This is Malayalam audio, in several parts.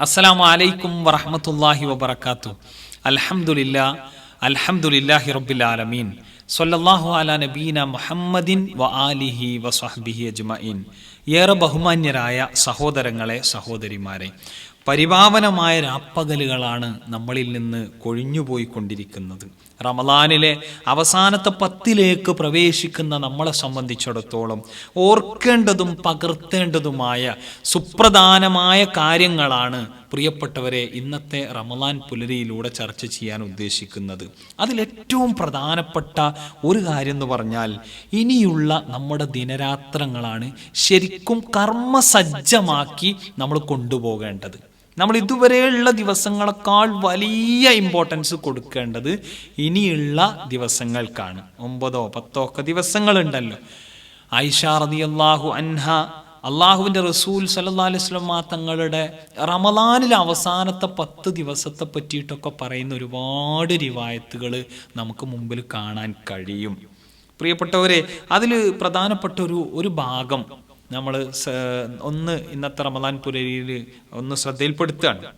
അസ്സലാമു അലൈക്കും വറഹമത്തല്ലാഹി വബർക്കാത്തു അൽഹംദുലില്ല അൽഹംദുലില്ലാഹി റബ്ബിൽ ആലമീൻ. സ്വല്ലല്ലാഹു അലാ നബീന മുഹമ്മദിൻ വ ആലിഹി വസ്വഹ്ബിഹി അജ്മഈൻ. ഏറെ ബഹുമാന്യരായ സഹോദരങ്ങളെ സഹോദരിമാരെ പരിപാവനമായ രാപ്പകലുകളാണ് നമ്മളിൽ നിന്ന് കൊഴിഞ്ഞുപോയിക്കൊണ്ടിരിക്കുന്നത്. റമദാനിലെ അവസാനത്തെ പത്തിലേക്ക് പ്രവേശിക്കുന്ന നമ്മളെ സംബന്ധിച്ചിടത്തോളം ഓർക്കേണ്ടതും പകർത്തേണ്ടതുമായ സുപ്രധാനമായ കാര്യങ്ങളാണ് പ്രിയപ്പെട്ടവരെ ഇന്നത്തെ റമദാൻ പുലരിയിലൂടെ ചർച്ച ചെയ്യാൻ ഉദ്ദേശിക്കുന്നത്. അതിലേറ്റവും പ്രധാനപ്പെട്ട ഒരു കാര്യം എന്ന് പറഞ്ഞാൽ ഇനിയുള്ള നമ്മുടെ ദിനരാത്രങ്ങളാണ് ശരിക്കും കർമ്മസജ്ജമാക്കി നമ്മൾ കൊണ്ടുപോകേണ്ടത്. നമ്മൾ ഇതുവരെയുള്ള ദിവസങ്ങളെക്കാൾ വലിയ ഇമ്പോർട്ടൻസ് കൊടുക്കേണ്ടത് ഇനിയുള്ള ദിവസങ്ങൾക്കാണ്. ഒമ്പതോ പത്തോ ഒക്കെ ദിവസങ്ങളുണ്ടല്ലോ. ഐഷാറതി അള്ളാഹു അൻഹ അള്ളാഹുവിന്റെ റസൂൽ സല്ലല്ലാഹു അലൈഹി വസല്ലമ തങ്ങളുടെ റമദാനിലെ അവസാനത്തെ പത്ത് ദിവസത്തെ പറ്റിയിട്ടൊക്കെ പറയുന്ന ഒരുപാട് റിവായത്തുകൾ നമുക്ക് മുമ്പിൽ കാണാൻ കഴിയും. പ്രിയപ്പെട്ടവരെ അതിൽ പ്രധാനപ്പെട്ട ഒരു ഒരു ഭാഗം നമ്മൾ ഒന്ന് ഇന്നത്തെ റമദാൻ പുലരിയിൽ ഒന്ന് ശ്രദ്ധയിൽപ്പെടുത്തുകയാണ്.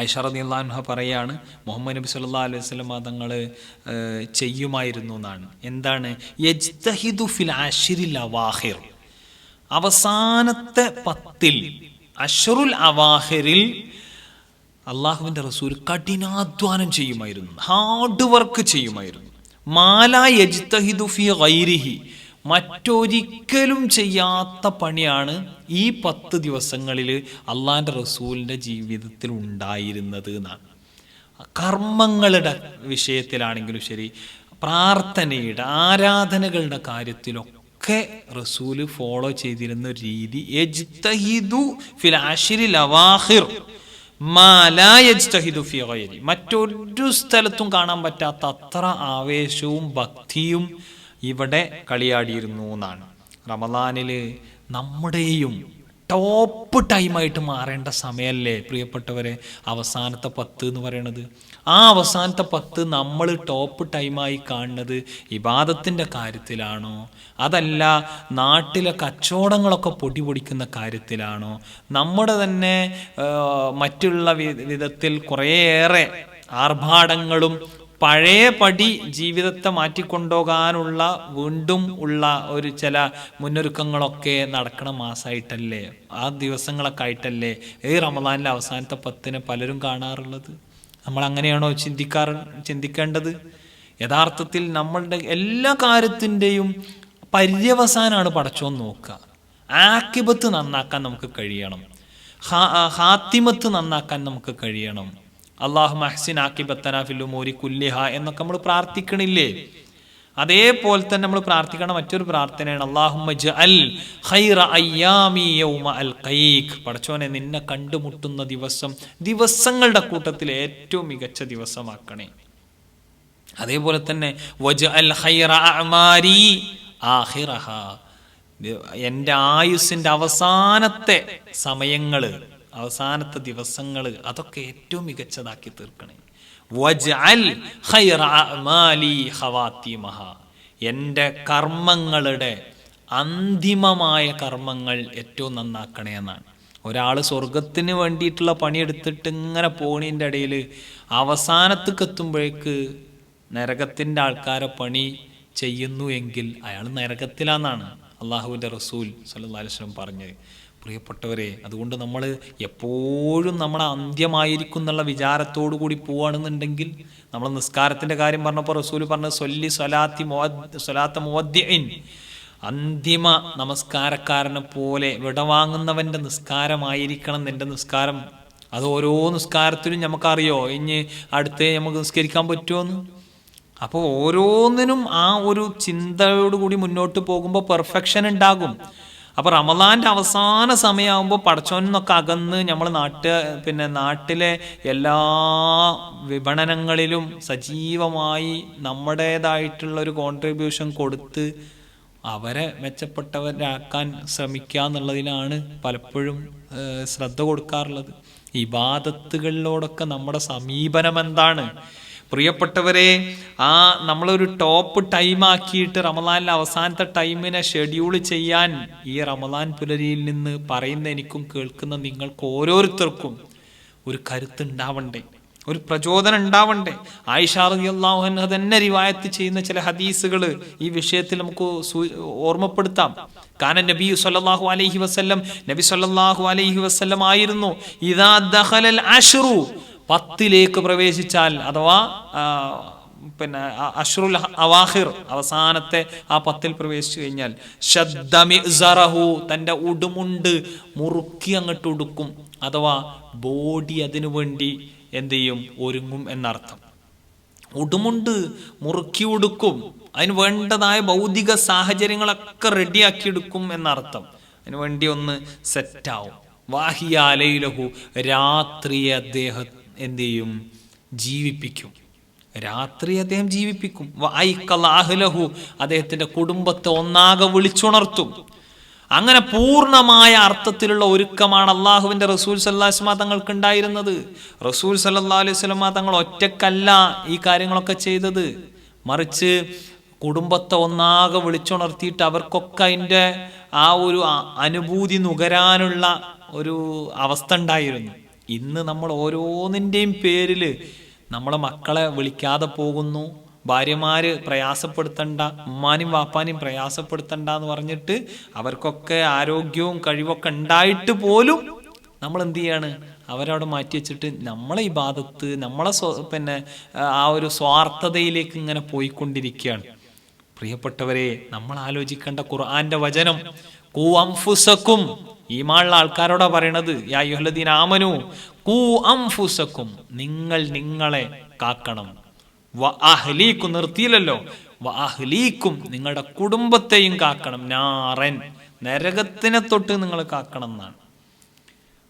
ഐഷറദി അള്ളാൻഹ പറയാണ് മുഹമ്മദ് നബി സല്ലാ അലൈഹി സ്വലം തങ്ങൾ ചെയ്യുമായിരുന്നു എന്നാണ്. എന്താണ്? ഫിൽ അവസാനത്തെ പത്തിൽ അഷറുൽ അവാഹിറിൽ അള്ളാഹുവിന്റെ റസൂൽ കഠിനാധ്വാനം ചെയ്യുമായിരുന്നു ഹാർഡ് വർക്ക് ചെയ്യുമായിരുന്നു. മാല യജ്തഹിദു ഫി ഗൈരിഹി മറ്റൊരിക്കലും ചെയ്യാത്ത പണിയാണ് ഈ പത്ത് ദിവസങ്ങളിൽ അള്ളാന്റെ റസൂലിന്റെ ജീവിതത്തിൽ ഉണ്ടായിരുന്നത് എന്നാണ്. കർമ്മങ്ങളുടെ വിഷയത്തിലാണെങ്കിലും ശരി പ്രാർത്ഥനയുടെ ആരാധനകളുടെ കാര്യത്തിലൊക്കെ റസൂൽ ഫോളോ ചെയ്തിരുന്ന രീതി യജ്തഹിദു ഫിൽ അവാഹിർ മറ്റൊരു സ്ഥലത്തും കാണാൻ പറ്റാത്ത അത്ര ആവേശവും ഭക്തിയും ഇവിടെ കളിയാടിയിരുന്നു എന്നാണ്. റമദാനിൽ നമ്മുടെയും ടോപ്പ് ടൈമായിട്ട് മാറേണ്ട സമയമല്ലേ പ്രിയപ്പെട്ടവരെ? അവസാനത്തെ പത്ത് എന്ന് പറയണത്. ആ അവസാനത്തെ പത്ത് നമ്മൾ ടോപ്പ് ടൈമായി കാണുന്നത് ഇബാദത്തിന്റെ കാര്യത്തിലാണോ? അതല്ല നാട്ടിലെ കച്ചവടങ്ങളൊക്കെ പൊടി പൊടിക്കുന്ന കാര്യത്തിലാണോ? നമ്മുടെ തന്നെ മറ്റുള്ള വിധത്തിൽ കുറേയേറെ ആർഭാടങ്ങളും പഴയ പടി ജീവിതത്തെ മാറ്റിക്കൊണ്ടുപോകാനുള്ള വീണ്ടും ഉള്ള ഒരു ചില മുന്നൊരുക്കങ്ങളൊക്കെ നടക്കണ മാസമായിട്ടല്ലേ ആ ദിവസങ്ങളൊക്കെ ആയിട്ടല്ലേ ഈ റമദാനിലെ അവസാനത്തെ പത്തിന് പലരും കാണാറുള്ളത്? നമ്മൾ അങ്ങനെയാണോ ചിന്തിക്കാറ് ചിന്തിക്കേണ്ടത്? യഥാർത്ഥത്തിൽ നമ്മളുടെ എല്ലാ കാര്യത്തിന്റെയും പര്യവസാനാണ് പടച്ചോൻ നോക്കുക. ആക്കിബത്ത് നന്നാക്കാൻ നമുക്ക് കഴിയണം. ഹാത്തിമത്ത് നന്നാക്കാൻ നമുക്ക് കഴിയണം. അള്ളാഹു മഹസിൻ ഫില്ലുമോരി കുല്ലിഹ എന്നൊക്കെ നമ്മൾ പ്രാർത്ഥിക്കണില്ലേ? അതേപോലെ തന്നെ നമ്മൾ പ്രാർത്ഥിക്കണം. മറ്റൊരു പ്രാർത്ഥനയാണ് അള്ളാഹുമ്മ പടച്ചോനെ നിന്നെ കണ്ടുമുട്ടുന്ന ദിവസം ദിവസങ്ങളുടെ കൂട്ടത്തിൽ ഏറ്റവും മികച്ച ദിവസമാക്കണേ. അതേപോലെ തന്നെ എന്റെ ആയുസിന്റെ അവസാനത്തെ സമയങ്ങൾ അവസാനത്തെ ദിവസങ്ങൾ അതൊക്കെ ഏറ്റവും മികച്ചതാക്കി തീർക്കണേ. എന്റെ കർമ്മങ്ങളുടെ അന്തിമമായ കർമ്മങ്ങൾ ഏറ്റവും നന്നാക്കണേ എന്നാണ്. ഒരാൾ സ്വർഗത്തിന് വേണ്ടിയിട്ടുള്ള പണിയെടുത്തിട്ട് ഇങ്ങനെ പോണീന്റെ ഇടയിൽ അവസാനത്തേക്ക് എത്തുമ്പോഴേക്ക് നരകത്തിന്റെ ആൾക്കാരെ പണി ചെയ്യുന്നു എങ്കിൽ അയാൾ നരകത്തിലാന്നാണ് അള്ളാഹുവിന്റെ റസൂൽ സല്ലല്ലാഹു അലൈഹി വസല്ലം പറഞ്ഞത്. പ്രിയപ്പെട്ടവരെ അതുകൊണ്ട് നമ്മൾ എപ്പോഴും നമ്മൾ അന്ത്യമായിരിക്കും എന്നുള്ള വിചാരത്തോടു കൂടി പോവുകയാണെന്നുണ്ടെങ്കിൽ നമ്മൾ നിസ്കാരത്തിന്റെ കാര്യം പറഞ്ഞപ്പോൾ റസൂൽ പറഞ്ഞ സൊല്ലി സ്വലാത്തി സ്വലാത്ത മോദ്യൻ അന്തിമ നമസ്കാരക്കാരനെ പോലെ വിടവാങ്ങുന്നവന്റെ നിസ്കാരമായിരിക്കണം എന്റെ നിസ്കാരം. അത് ഓരോ നിസ്കാരത്തിലും നമുക്കറിയോ? ഇനി അടുത്ത് നമുക്ക് നിസ്കരിക്കാൻ പറ്റുമോന്ന് അപ്പോൾ ഓരോന്നിനും ആ ഒരു ചിന്തയോടുകൂടി മുന്നോട്ട് പോകുമ്പോൾ പെർഫെക്ഷൻ ഉണ്ടാകും. അപ്പോൾ റമദാന്റെ അവസാന സമയമാകുമ്പോൾ പടച്ചോനൊക്കെ അകന്ന് നമ്മൾ നാട്ട് പിന്നെ നാട്ടിലെ എല്ലാ വിപണനങ്ങളിലും സജീവമായി നമ്മുടേതായിട്ടുള്ള ഒരു കോൺട്രിബ്യൂഷൻ കൊടുത്ത് അവരെ മെച്ചപ്പെട്ടവരാക്കാൻ ശ്രമിക്കുക എന്നുള്ളതിലാണ് പലപ്പോഴും ശ്രദ്ധ കൊടുക്കാറുള്ളത്. ഇബാദത്തുകളിലോടൊക്കെ നമ്മുടെ സമീപനം എന്താണ് പ്രിയപ്പെട്ടവരെ ആ നമ്മളൊരു ടോപ്പ് ടൈം ആക്കിയിട്ട് റമദാനിലെ അവസാനത്തെ ടൈമിനെ ഷെഡ്യൂൾ ചെയ്യാൻ ഈ റമദാൻ പുലരിയിൽ നിന്ന് പറയുന്ന എനിക്കും കേൾക്കുന്ന നിങ്ങൾക്ക് ഓരോരുത്തർക്കും ഒരു കരുത്ത് ഉണ്ടാവണ്ടേ? ഒരു പ്രചോദനം ഉണ്ടാവണ്ടേ? ആയിഷാറതി അള്ളാഹുഹ തന്നെ റിവായത്ത് ചെയ്യുന്ന ചില ഹദീസുകൾ ഈ വിഷയത്തിൽ നമുക്ക് ഓർമ്മപ്പെടുത്താം. കാരണം നബി സല്ലല്ലാഹു അലൈഹി വസ്ല്ലം നബി സല്ലല്ലാഹു അലൈഹി വസ്ല്ലം ആയിരുന്നു ദഖലൽ അശ്റു പത്തിലേക്ക് പ്രവേശിച്ചാൽ അഥവാ പിന്നെ അഷ്റുൽ അവാഹിർ അവസാനത്തെ ആ പത്തിൽ പ്രവേശിച്ചു കഴിഞ്ഞാൽ ശബ്ദമിസറഹു തന്റെ ഉടുമുണ്ട് മുറുക്കി അങ്ങോട്ട് ഉടുക്കും. അഥവാ ബോഡി അതിനു വേണ്ടി എന്ത് ചെയ്യും? ഒരുങ്ങും എന്നർത്ഥം. ഉടുമുണ്ട് മുറുക്കി ഉടുക്കും. അതിന് വേണ്ടതായ ഭൗതിക സാഹചര്യങ്ങളൊക്കെ റെഡിയാക്കി എടുക്കും എന്നർത്ഥം. അതിന് വേണ്ടി ഒന്ന് സെറ്റാവും വാഹിയാലയിലഹു രാത്രിയെ അദ്ദേഹം എന്ത് ചെയ്യും ജീവിപ്പിക്കും. രാത്രി അദ്ദേഹം ജീവിപ്പിക്കും. വഅയ്ക്കലാഹ്ലഹു അദ്ദേഹത്തിന്റെ കുടുംബത്തെ ഒന്നാകെ വിളിച്ചുണർത്തും. അങ്ങനെ പൂർണമായ അർത്ഥത്തിലുള്ള ഒരുക്കമാണ് അള്ളാഹുവിന്റെ റസൂൽ സല്ലാസ്മ തങ്ങൾക്ക് ഉണ്ടായിരുന്നത് റസൂൽ സല്ലാ അലൈഹി സ്വലമ തങ്ങൾ ഒറ്റക്കല്ല ഈ കാര്യങ്ങളൊക്കെ ചെയ്തത്. മറിച്ച് കുടുംബത്തെ ഒന്നാകെ വിളിച്ചുണർത്തിയിട്ട് അവർക്കൊക്കെ അതിന്റെ ആ ഒരു അനുഭൂതി നുകരാനുള്ള ഒരു അവസ്ഥ ഉണ്ടായിരുന്നു. ഇന്ന് നമ്മൾ ഓരോന്നിന്റെയും പേരിൽ നമ്മളെ മക്കളെ വിളിക്കാതെ പോകുന്നു. ഭാര്യമാര് പ്രയാസപ്പെടുത്തണ്ട ഉമ്മാനും വാപ്പാനും പ്രയാസപ്പെടുത്തണ്ട എന്ന് പറഞ്ഞിട്ട് അവർക്കൊക്കെ ആരോഗ്യവും കഴിവൊക്കെ ഉണ്ടായിട്ട് പോലും നമ്മൾ എന്ത് ചെയ്യാണ്? അവരവിടെ മാറ്റി വെച്ചിട്ട് നമ്മളെ ഈ ഭാഗത്ത് നമ്മളെ പിന്നെ ആ ഒരു സ്വാർത്ഥതയിലേക്ക് ഇങ്ങനെ പോയിക്കൊണ്ടിരിക്കുകയാണ്. പ്രിയപ്പെട്ടവരെ നമ്മൾ ആലോചിക്കേണ്ട ഖുർആന്റെ വചനം കൂ അംഫുസക്കും ഈമാനുള്ള ആൾക്കാരോടാ പറയണത്? യാ ആമനു കൂ അംഫുസക്കും നിങ്ങൾ നിങ്ങളെ കാക്കണം. വ അഹ്ലീക്കും നിർത്തിയില്ലല്ലോ. വ അഹ്ലീക്കും നിങ്ങളുടെ കുടുംബത്തെയും കാക്കണം. നാറൻ നരകത്തിനെ തൊട്ട് നിങ്ങൾ കാക്കണം എന്നാണ്.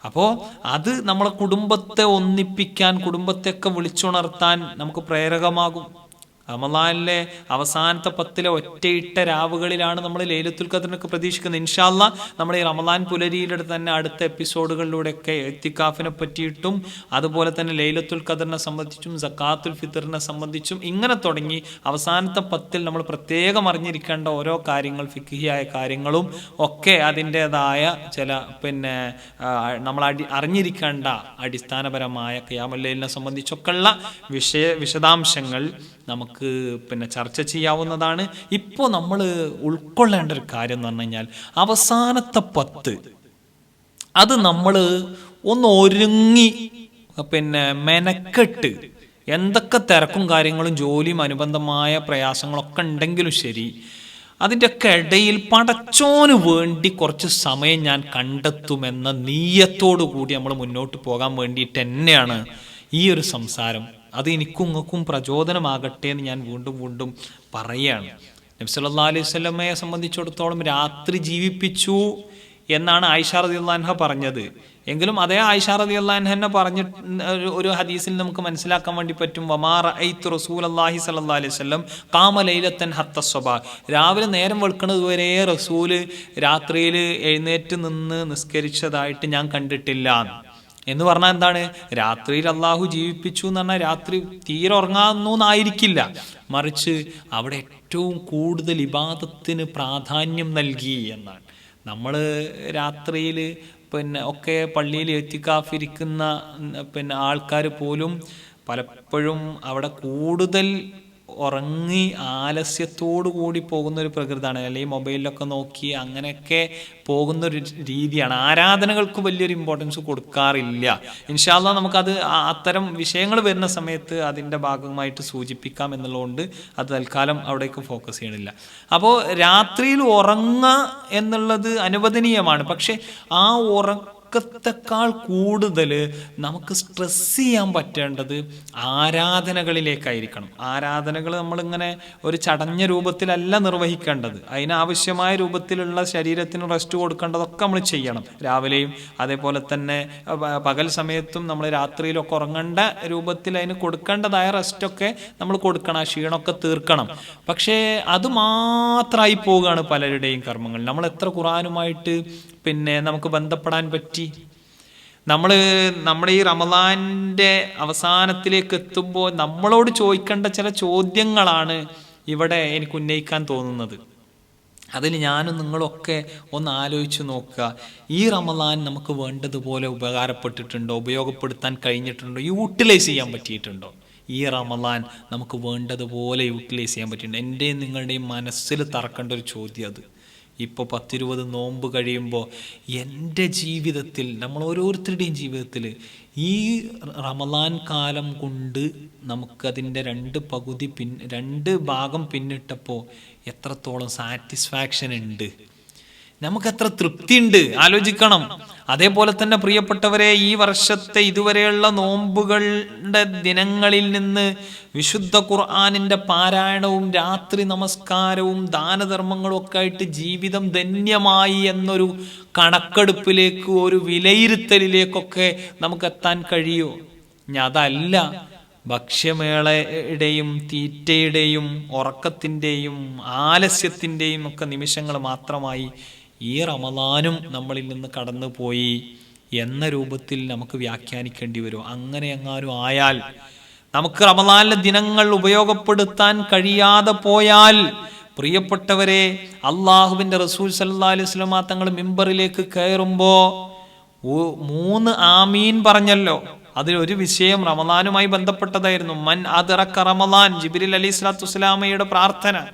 അപ്പോൾ അത് നമ്മളെ കുടുംബത്തെ ഒന്നിപ്പിക്കാൻ കുടുംബത്തെയൊക്കെ വിളിച്ചുണർത്താൻ നമുക്ക് പ്രേരകമാകും. റമലാനിലെ അവസാനത്തെ പത്തിലെ ഒറ്റയിട്ട രാവുകളിലാണ് നമ്മൾ ലേലത്തുൽ ഖദറിനൊക്കെ പ്രതീക്ഷിക്കുന്നത്. ഇൻഷാല്ല നമ്മൾ ഈ റമലാൻ പുലരിയുടെ തന്നെ അടുത്ത എപ്പിസോഡുകളിലൂടെയൊക്കെ എത്തിക്കാഫിനെ പറ്റിയിട്ടും അതുപോലെ തന്നെ ലൈലത്തുൽ ഖദറിനെ സംബന്ധിച്ചും സക്കാത്തുൽ ഫിത്തറിനെ സംബന്ധിച്ചും ഇങ്ങനെ തുടങ്ങി അവസാനത്തെ പത്തിൽ നമ്മൾ പ്രത്യേകം അറിഞ്ഞിരിക്കേണ്ട ഓരോ കാര്യങ്ങൾ ഫിക്കിയായ കാര്യങ്ങളും ഒക്കെ അതിന്റെതായ ചില പിന്നെ നമ്മൾ അടി അറിഞ്ഞിരിക്കേണ്ട അടിസ്ഥാനപരമായ ക്യാമല്ലയിലിനെ സംബന്ധിച്ചൊക്കെയുള്ള വിഷയ വിശദാംശങ്ങൾ നമുക്ക് പിന്നെ ചർച്ച ചെയ്യാവുന്നതാണ്. ഇപ്പോൾ നമ്മൾ ഉൾക്കൊള്ളേണ്ട ഒരു കാര്യം എന്ന് പറഞ്ഞു കഴിഞ്ഞാൽ അവസാനത്തെ പത്ത്. അത് നമ്മൾ ഒന്ന് ഒരുങ്ങി പിന്നെ മെനക്കെട്ട് എന്തൊക്കെ തിരക്കും കാര്യങ്ങളും ജോലിയും അനുബന്ധമായ പ്രയാസങ്ങളൊക്കെ ഉണ്ടെങ്കിലും ശരി അതിന്റെയൊക്കെ ഇടയിൽ പടച്ചോന് വേണ്ടി കുറച്ച് സമയം ഞാൻ കണ്ടെത്തുമെന്ന നീയത്തോടു കൂടി നമ്മൾ മുന്നോട്ട് പോകാൻ വേണ്ടിയിട്ട് തന്നെയാണ് ഈ ഒരു സംസാരം. അത് എനിക്കും ഉങ്ങൾക്കും പ്രചോദനമാകട്ടെ എന്ന് ഞാൻ വീണ്ടും വീണ്ടും പറയുകയാണ്. നബ്സല്ലാ അലൈഹി സ്വലമയെ സംബന്ധിച്ചിടത്തോളം രാത്രി ജീവിപ്പിച്ചു എന്നാണ് ആയിഷ റതി അള്ളാൻഹ പറഞ്ഞത്. എങ്കിലും അതേ ആയിഷ റതി അള്ളാൻഹന്നെ പറഞ്ഞ ഒരു- ഹദീസിൽ നമുക്ക് മനസ്സിലാക്കാൻ വേണ്ടി പറ്റും. വമാർ റസൂൽ അള്ളാഹി സല്ലാ അലൈഹി വല്ലം കാമലൈലത്തൻ ഹത്തസ്വബ രാവിലെ നേരം വെളുക്കുന്നത് വരെ റസൂൽ രാത്രിയിൽ എഴുന്നേറ്റ് നിന്ന് നിസ്കരിച്ചതായിട്ട് ഞാൻ കണ്ടിട്ടില്ല. എന്ന് പറഞ്ഞാൽ എന്താണ്? രാത്രിയിൽ അള്ളാഹു ജീവിപ്പിച്ചു എന്ന് പറഞ്ഞാൽ രാത്രി തീരെ ഉറങ്ങാന്നു എന്നായിരിക്കില്ല മറിച്ച് അവിടെ ഏറ്റവും കൂടുതൽ ഇബാദത്തിന് പ്രാധാന്യം നൽകി എന്നാണ്. നമ്മൾ രാത്രിയിൽ പിന്നെ ഒക്കെ പള്ളിയിൽ എത്തിക്കാഫിരിക്കുന്ന പിന്നെ ആൾക്കാർ പോലും പലപ്പോഴും അവിടെ കൂടുതൽ ഉറങ്ങി ആലസ്യത്തോടു കൂടി പോകുന്ന ഒരു പ്രകൃതമാണ്. അല്ലെങ്കിൽ മൊബൈലിലൊക്കെ നോക്കി അങ്ങനെയൊക്കെ പോകുന്ന ഒരു രീതിയാണ്. ആരാധനകൾക്ക് വലിയൊരു ഇമ്പോർട്ടൻസ് കൊടുക്കാറില്ല. ഇൻഷാല്ല നമുക്കത് അത്തരം വിഷയങ്ങൾ വരുന്ന സമയത്ത് അതിന്റെ ഭാഗമായിട്ട് സൂചിപ്പിക്കാം എന്നുള്ളതുകൊണ്ട് അത് തൽക്കാലം അവിടേക്ക് ഫോക്കസ് ചെയ്യണില്ല. അപ്പോൾ രാത്രിയിൽ ഉറങ്ങുക എന്നുള്ളത് അനുവദനീയമാണ്. പക്ഷേ ആ ഉറക്കത്തെക്കാൾ കൂടുതൽ നമുക്ക് സ്ട്രെസ് ചെയ്യാൻ പറ്റേണ്ടത് ആരാധനകളിലേക്കായിരിക്കണം. ആരാധനകൾ നമ്മളിങ്ങനെ ഒരു ചടഞ്ഞ രൂപത്തിലല്ല നിർവഹിക്കേണ്ടത്. അതിനാവശ്യമായ രൂപത്തിലുള്ള ശരീരത്തിന് റെസ്റ്റ് കൊടുക്കേണ്ടതൊക്കെ നമ്മൾ ചെയ്യണം. രാവിലെയും അതേപോലെ തന്നെ പകൽ സമയത്തും നമ്മൾ രാത്രിയിലൊക്കെ ഉറങ്ങേണ്ട രൂപത്തിൽ അതിന് കൊടുക്കേണ്ടതായ റെസ്റ്റൊക്കെ നമ്മൾ കൊടുക്കണം. ആ ക്ഷീണമൊക്കെ തീർക്കണം. പക്ഷേ അത് മാത്രമായി പോവുകയാണ് പലരുടെയും കർമ്മങ്ങൾ. നമ്മൾ എത്ര ഖുറാനുമായിട്ട് പിന്നെ നമുക്ക് ബന്ധപ്പെടാൻ പറ്റി. നമ്മൾ നമ്മുടെ ഈ റമദാന്റെ അവസാനത്തിലേക്ക് എത്തുമ്പോൾ നമ്മളോട് ചോദിക്കേണ്ട ചില ചോദ്യങ്ങളാണ് ഇവിടെ എനിക്ക് ഉന്നയിക്കാൻ തോന്നുന്നത്. അതിൽ ഞാനും നിങ്ങളൊക്കെ ഒന്ന് ആലോചിച്ച് നോക്കുക. ഈ റമദാൻ നമുക്ക് വേണ്ടതുപോലെ ഉപകാരപ്പെട്ടിട്ടുണ്ടോ? ഉപയോഗപ്പെടുത്താൻ കഴിഞ്ഞിട്ടുണ്ടോ? യൂട്ടിലൈസ് ചെയ്യാൻ പറ്റിയിട്ടുണ്ടോ? ഈ റമദാൻ നമുക്ക് വേണ്ടതുപോലെ യൂട്ടിലൈസ് ചെയ്യാൻ പറ്റിയിട്ടുണ്ട്? എന്റെയും നിങ്ങളുടെയും മനസ്സിൽ തറക്കേണ്ട ഒരു ചോദ്യം അത്. ഇപ്പോൾ പത്തിരുപത് നോമ്പ് കഴിയുമ്പോൾ എന്റെ ജീവിതത്തിൽ നമ്മൾ ഓരോരുത്തരുടെയും ജീവിതത്തിൽ ഈ റമദാൻ കാലം കൊണ്ട് നമുക്കതിന്റെ രണ്ട് പകുതി പിൻ രണ്ട് ഭാഗം പിന്നിട്ടപ്പോൾ എത്രത്തോളം സാറ്റിസ്ഫാക്ഷൻ ഉണ്ട്. നമുക്ക് എത്ര തൃപ്തിയുണ്ട്. ആലോചിക്കണം. അതേപോലെ തന്നെ പ്രിയപ്പെട്ടവരെ ഈ വർഷത്തെ ഇതുവരെയുള്ള നോമ്പുകളുടെ ദിനങ്ങളിൽ നിന്ന് വിശുദ്ധ ഖുർആാനിന്റെ പാരായണവും രാത്രി നമസ്കാരവും ദാനധർമ്മങ്ങളും ഒക്കെ ആയിട്ട് ജീവിതം ധന്യമായി എന്നൊരു കണക്കെടുപ്പിലേക്ക് ഒരു വിലയിരുത്തലിലേക്കൊക്കെ നമുക്ക് എത്താൻ കഴിയുമോ ഞാൻ അതല്ല. ഭക്ഷ്യമേളയുടെയും തീറ്റയുടെയും ഉറക്കത്തിന്റെയും ആലസ്യത്തിന്റെയും ഒക്കെ നിമിഷങ്ങൾ മാത്രമായി ഈ റമദാനും നമ്മളിൽ നിന്ന് കടന്നു പോയി എന്ന രൂപത്തിൽ നമുക്ക് വ്യാഖ്യാനിക്കേണ്ടി വരും. അങ്ങനെ എങ്ങാനും ആയാൽ നമുക്ക് റമദാനിലെ ദിനങ്ങൾ ഉപയോഗപ്പെടുത്താൻ കഴിയാതെ പോയാൽ പ്രിയപ്പെട്ടവരെ അള്ളാഹുവിന്റെ റസൂൽ സല്ലാ അലൈഹി സ്വലമാ തങ്ങൾ മിമ്പറിലേക്ക് കയറുമ്പോൾ മൂന്ന് ആമീൻ പറഞ്ഞല്ലോ. അതിലൊരു വിഷയം റമദാനുമായി ബന്ധപ്പെട്ടതായിരുന്നു. മൻ അതിറക്ക റമദാൻ ജിബിരിൽ അലി സ്വലാത്തു വസ്സലാമയുടെ പ്രാർത്ഥന.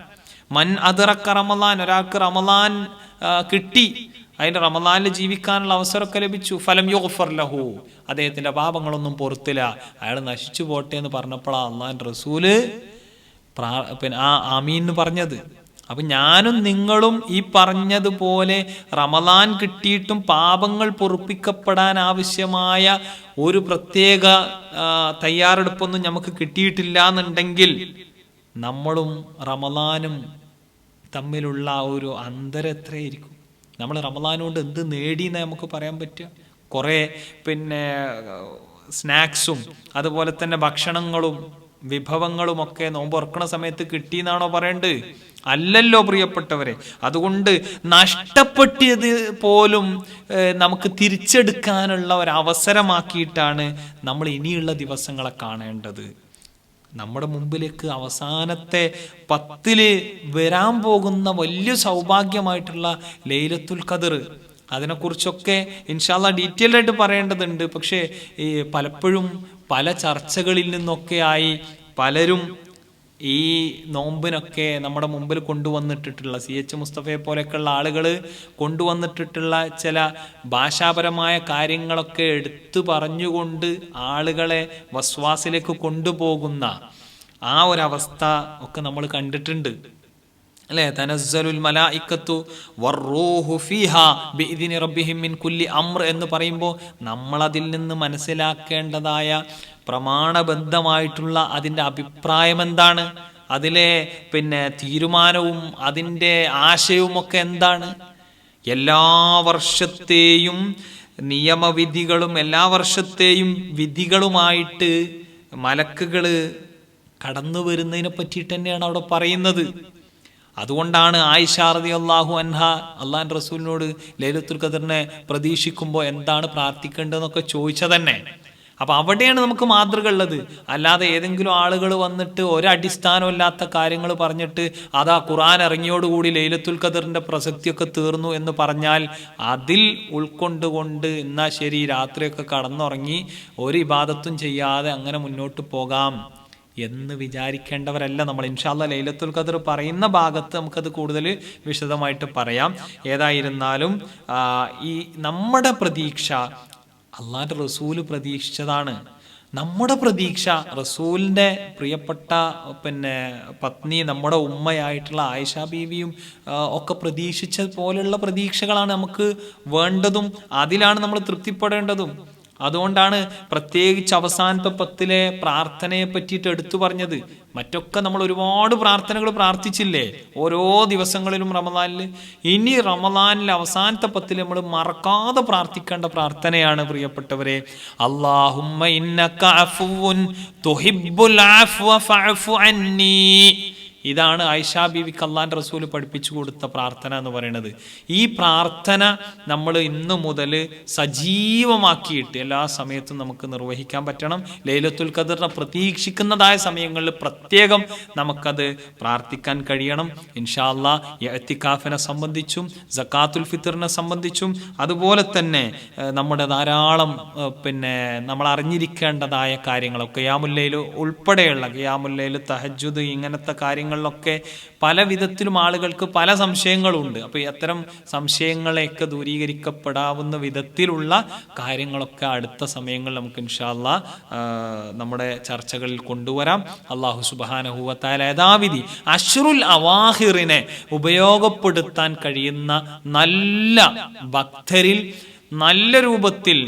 മൻ അതിറക്ക റമദാൻ ഒരാൾക്ക് റമദാൻ കിട്ടി. അതിന്റെ റമദാനിൽ ജീവിക്കാനുള്ള അവസരമൊക്കെ ലഭിച്ചു. ഫലം യോഫർ ലഹു. അദ്ദേഹത്തിന്റെ പാപങ്ങളൊന്നും പൊറത്തില്ല. അയാൾ നശിച്ചു പോട്ടെ എന്ന് പറഞ്ഞപ്പോഴാണ് അള്ളാൻ റസൂൽ പിന്നെ ആ ആമീൻ എന്ന് പറഞ്ഞത്. അപ്പൊ ഞാനും നിങ്ങളും ഈ പറഞ്ഞതുപോലെ റമദാൻ കിട്ടിയിട്ടും പാപങ്ങൾ പൊറുപ്പിക്കപ്പെടാൻ ആവശ്യമായ ഒരു പ്രത്യേക തയ്യാറെടുപ്പൊന്നും നമുക്ക് കിട്ടിയിട്ടില്ല എന്നുണ്ടെങ്കിൽ നമ്മളും റമദാനും തമ്മിലുള്ള ആ ഒരു അന്തരം എത്രയായിരിക്കും? നമ്മൾ റമദാൻ എന്ത് നേടിയെന്ന് നമുക്ക് പറയാൻ പറ്റുക? കുറേ പിന്നെ സ്നാക്സും അതുപോലെ തന്നെ ഭക്ഷണങ്ങളും വിഭവങ്ങളും ഒക്കെ നോമ്പ് ഉറക്കണ സമയത്ത് കിട്ടിയെന്നാണോ പറയേണ്ടത്? അല്ലല്ലോ പ്രിയപ്പെട്ടവരെ. അതുകൊണ്ട് നഷ്ടപ്പെട്ടത് പോലും നമുക്ക് തിരിച്ചെടുക്കാനുള്ള ഒരവസരമാക്കിയിട്ടാണ് നമ്മൾ ഇനിയുള്ള ദിവസങ്ങളെ കാണേണ്ടത്. നമ്മുടെ മുമ്പിലേക്ക് അവസാനത്തെ പത്തിൽ വരാൻ പോകുന്ന വലിയ സൗഭാഗ്യമായിട്ടുള്ള ലൈലത്തുൽ ഖദർ. അതിനെക്കുറിച്ചൊക്കെ ഇൻഷാല്ല ഡീറ്റെയിൽഡ് ആയിട്ട് പറയേണ്ടതുണ്ട്. പക്ഷേ ഈ പലപ്പോഴും പല ചർച്ചകളിൽ നിന്നൊക്കെ ആയി പലരും ഈ നോമ്പിനൊക്കെ നമ്മുടെ മുമ്പിൽ കൊണ്ടുവന്നിട്ടിട്ടുള്ള സി എച്ച് മുസ്തഫയെ പോലെയൊക്കെയുള്ള ആളുകൾ കൊണ്ടുവന്നിട്ടിട്ടുള്ള ചില ഭാഷാപരമായ കാര്യങ്ങളൊക്കെ എടുത്തു പറഞ്ഞുകൊണ്ട് ആളുകളെ വസ്വാസിലേക്ക് കൊണ്ടുപോകുന്ന ആ ഒരവസ്ഥ ഒക്കെ നമ്മൾ കണ്ടിട്ടുണ്ട്. അല്ലേ? തനസ്സലുൽ മലായിക്കത്തു വർറൂഹു ഫീഹാ ബിഇദ്നി റബ്ബിഹിം മിൻ കുല്ലി അംർ എന്ന് പറയുമ്പോൾ നമ്മളതിൽ നിന്ന് മനസ്സിലാക്കേണ്ടതായ പ്രമാണബദ്ധമായിട്ടുള്ള അതിന്റെ അഭിപ്രായം എന്താണ് അതിലെ പിന്നെ തീരുമാനവും അതിന്റെ ആശയവുമൊക്കെ എന്താണ്? എല്ലാ വർഷത്തെയും നിയമവിധികളും എല്ലാ വർഷത്തെയും വിധികളുമായിട്ട് മലക്കുകൾ കടന്നു വരുന്നതിനെ പറ്റിയിട്ട് തന്നെയാണ് അവിടെ പറയുന്നത്. അതുകൊണ്ടാണ് ആയിഷാറതി അള്ളാഹു അൻഹ അള്ളാൻ റസൂലിനോട് ലൈലത്തുൽ ഖദറിനെ പ്രതീക്ഷിക്കുമ്പോൾ എന്താണ് പ്രാർത്ഥിക്കേണ്ടതെന്നൊക്കെ ചോദിച്ചത് തന്നെ അപ്പൊ അവിടെയാണ് നമുക്ക് മാതൃക ഉള്ളത് അല്ലാതെ ഏതെങ്കിലും ആളുകൾ വന്നിട്ട് ഒരടിസ്ഥാനമില്ലാത്ത കാര്യങ്ങൾ പറഞ്ഞിട്ട് അതാ ഖുറാൻ ഇറങ്ങിയോടുകൂടി ലൈലത്തുൽ ഖദറിന്റെ പ്രസക്തിയൊക്കെ തീർന്നു എന്ന് പറഞ്ഞാൽ അതിൽ ഉൾക്കൊണ്ടുകൊണ്ട് എന്നാ ശരി രാത്രിയൊക്കെ കടന്നുറങ്ങി ഒരു ഇബാദത്തും ചെയ്യാതെ അങ്ങനെ മുന്നോട്ട് പോകാം എന്ന് വിചാരിക്കേണ്ടവരല്ല നമ്മൾ. ഇൻഷാല്ല ലൈലത്തുൽ ഖദർ പറയുന്ന ഭാഗത്ത് നമുക്കത് കൂടുതൽ വിശദമായിട്ട് പറയാം. ഏതായിരുന്നാലും ഈ നമ്മുടെ പ്രതീക്ഷ അള്ളാന്റെ റസൂൽ പ്രതീക്ഷിച്ചതാണ്. നമ്മുടെ പ്രതീക്ഷ റസൂലിന്റെ പ്രിയപ്പെട്ട പിന്നെ പത്നി നമ്മുടെ ഉമ്മയായിട്ടുള്ള ആയിഷ ബീവിയും ഒക്കെ പ്രതീക്ഷിച്ച പോലെയുള്ള പ്രതീക്ഷകളാണ് നമുക്ക് വേണ്ടതും അതിലാണ് നമ്മൾ തൃപ്തിപ്പെടേണ്ടതും. അതുകൊണ്ടാണ് പ്രത്യേകിച്ച് അവസാനത്തെ പത്തിലെ പ്രാർത്ഥനയെ പറ്റിയിട്ട് എടുത്തു പറഞ്ഞത്. മറ്റൊക്കെ നമ്മൾ ഒരുപാട് പ്രാർത്ഥനകൾ പ്രാർത്ഥിച്ചില്ലേ? ഓരോ ദിവസങ്ങളിലും റമദാനിൽ ഇനി റമദാനിലെ അവസാനത്തെ പത്തിൽ നമ്മൾ മറക്കാതെ പ്രാർത്ഥിക്കേണ്ട പ്രാർത്ഥനയാണ് പ്രിയപ്പെട്ടവരെ. അള്ളാഹുമ്മ കല്ലാൻ ഇതാണ് ആയിഷാ ബീവിക്ക് അള്ളാന്റെ റസൂൽ പഠിപ്പിച്ചു കൊടുത്ത പ്രാർത്ഥന എന്ന് പറയുന്നത്. ഈ പ്രാർത്ഥന നമ്മൾ ഇന്നു മുതൽ സജീവമാക്കിയിട്ട് എല്ലാ സമയത്തും നമുക്ക് നിർവഹിക്കാൻ പറ്റണം. ലൈലത്തുൽ ഖദറിനെ പ്രതീക്ഷിക്കുന്നതായ സമയങ്ങളിൽ പ്രത്യേകം നമുക്കത് പ്രാർത്ഥിക്കാൻ കഴിയണം. ഇൻഷാല്ല എത്തിക്കാഫിനെ സംബന്ധിച്ചും ജക്കാത്തുൽ ഫിത്തറിനെ സംബന്ധിച്ചും അതുപോലെ തന്നെ നമ്മുടെ ധാരാളം പിന്നെ നമ്മൾ അറിഞ്ഞിരിക്കേണ്ടതായ കാര്യങ്ങളൊക്കെ യാമുല്ലയിൽ ഉൾപ്പെടെയുള്ള യാമുല്ലയിൽ തഹജുദ് ഇങ്ങനത്തെ കാര്യങ്ങളിലൊക്കെ പല വിധത്തിലും ആളുകൾക്ക് പല സംശയങ്ങളുണ്ട്. അപ്പോൾ അത്തരം സംശയങ്ങളെയൊക്കെ ദൂരീകരിക്കപ്പെടാവുന്ന വിധത്തിലുള്ള കാര്യങ്ങളൊക്കെ അടുത്ത സമയങ്ങളിൽ നമുക്ക് ഇൻഷാല്ല നമ്മുടെ ചർച്ചകളിൽ കൊണ്ടുവരാം. അള്ളാഹു സുബാനഹുവത്തായ യഥാവിധി അഷ്റുൽ അവാഹിറിനെ ഉപയോഗപ്പെടുത്താൻ കഴിയുന്ന നല്ല ഭക്തരിൽ നല്ല രൂപത്തിൽ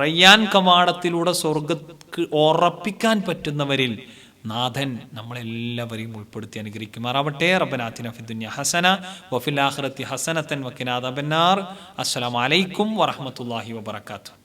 റയ്യാൻ കവാടത്തിലൂടെ സ്വർഗ ഉറപ്പിക്കാൻ പറ്റുന്നവരിൽ നാഥൻ നമ്മളെല്ലാവരെയും ഉൾപ്പെടുത്തി അനുഗ്രഹിക്കുമാറാവട്ടെ. ഫിദ്ദുന്യ ഹസന വഫിൽ ആഖിറത്തി ഹസനത്തൻ വക്കിനാഥ ബന്നാർ അസ്സലാമലൈക്കും അലൈക്കും വബർക്കാത്തു